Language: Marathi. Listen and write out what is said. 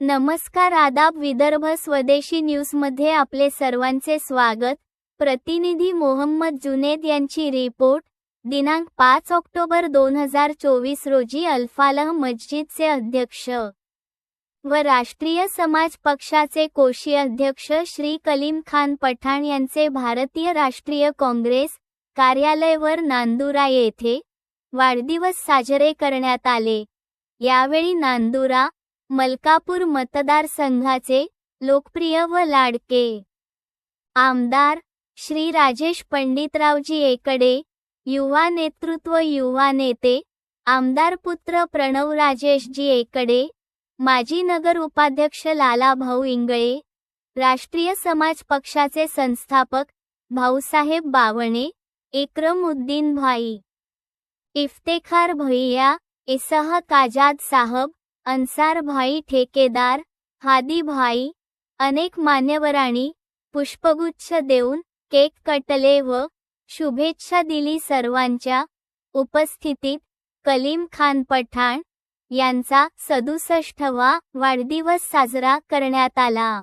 नमस्कार आदाब विदर्भ स्वदेशी न्यूजमध्ये आपले सर्वांचे स्वागत. प्रतिनिधी मोहम्मद जुनेद यांची रिपोर्ट. दिनांक पाच ऑक्टोबर दोन हजार चोवीस रोजी अल्फालह मस्जिदचे अध्यक्ष व राष्ट्रीय समाज पक्षाचे कोशी अध्यक्ष श्री कलीम खान पठाण यांचे भारतीय राष्ट्रीय काँग्रेस कार्यालयवर नांदुरा येथे वाढदिवस साजरे करण्यात आले. यावेळी नांदुरा मलकापूर मतदारसंघाचे लोकप्रिय व लाडके. आमदार श्री राजेश पंडितरावजी एकडे युवा नेतृत्व युवा नेते आमदार पुत्र प्रणव राजेशजी एकडे माजी नगर उपाध्यक्ष लाला भाऊ इंगळे राष्ट्रीय समाज पक्षाचे संस्थापक भाऊसाहेब बावणे एक्रम उद्दीन भाई इफ्तेखार भैया इसह काजाद साहब अन्सार भाई ठेकेदार हादी भाई अनेक मान्यवरांनी पुष्पगुच्छ देऊन केक कटले व शुभेच्छा दिली सर्वांच्या उपस्थितीत कलीम खान पठाण यांचा सदुसष्टवा वाढदिवस साजरा करण्यात आला.